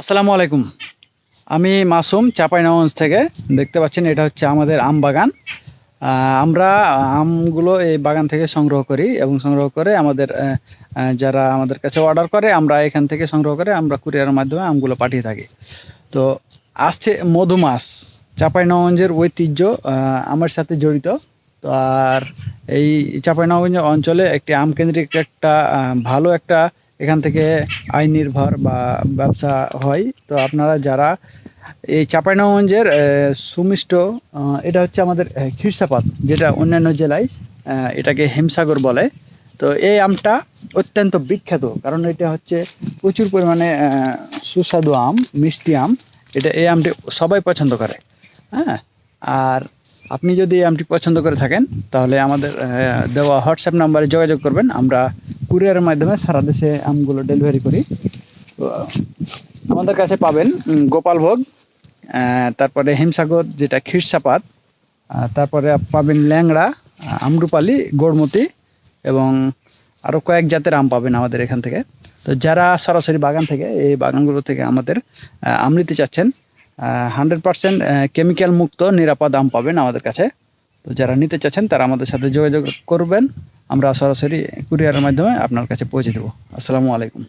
আসসালামু আলাইকুম। আমি মাসুম চাঁপাইনগঞ্জ থেকে। দেখতে পাচ্ছেন এটা হচ্ছে আমাদের আম বাগান। আমরা আমগুলো এই বাগান থেকে সংগ্রহ করি এবং সংগ্রহ করে আমাদের যারা আমাদের কাছে অর্ডার করে, আমরা এখান থেকে সংগ্রহ করে আমরা কুরিয়ারের মাধ্যমে আমগুলো পাঠিয়ে থাকি। তো আসছে মধু মাছ চাঁপাইনগঞ্জের ঐতিহ্য আমার সাথে জড়িত। তো আর এই চাঁপাইনগঞ্জ অঞ্চলে একটি আম কেন্দ্রিক একটা ভালো একটা এখান থেকে আয় নির্ভর বা ব্যবসা হয়। তো আপনারা যারা এই চাঁপাইনগঞ্জের সুমিষ্ট এটা হচ্ছে আমাদের খিরসাপাত যেটা অন্যান্য জেলায় এটাকে হিমসাগর বলে। তো এই আমটা অত্যন্ত বিখ্যাত, কারণ এটা হচ্ছে প্রচুর পরিমাণে সুস্বাদু আম, মিষ্টি আম। এটা, এই আমটি সবাই পছন্দ করে হ্যাঁ? আর আপনি যদি এই আমটি পছন্দ করে থাকেন, তাহলে আমাদের দেওয়া হোয়াটসঅ্যাপ নাম্বারে যোগাযোগ করবেন। আমরা কুরিয়ারের মাধ্যমে সারা দেশে আমগুলো ডেলিভারি করি। তো, আমাদের কাছে পাবেন গোপালভোগ তারপরে হিমসাগর, যেটা ক্ষীরসাপাত তারপরে পাবেন ল্যাংড়া আমরুপালি, গোড়মতি এবং আরও কয়েক জাতের আম পাবেন আমাদের এখান থেকে। তো যারা সরাসরি বাগান থেকে, এই বাগানগুলো থেকে আমাদের আম নিতে চাচ্ছেন হান্ড্রেড পার্সেন্ট কেমিক্যাল মুক্ত নিরাপদ আম পাবেন আমাদের কাছে। তো যারা নিতে চাচ্ছেন, তারা আমাদের সাথে যোগাযোগ করবেন। আমরা সরাসরি কুরিয়ারের মাধ্যমে আপনার কাছে পৌঁছে দেবো। আসসালামু আলাইকুম।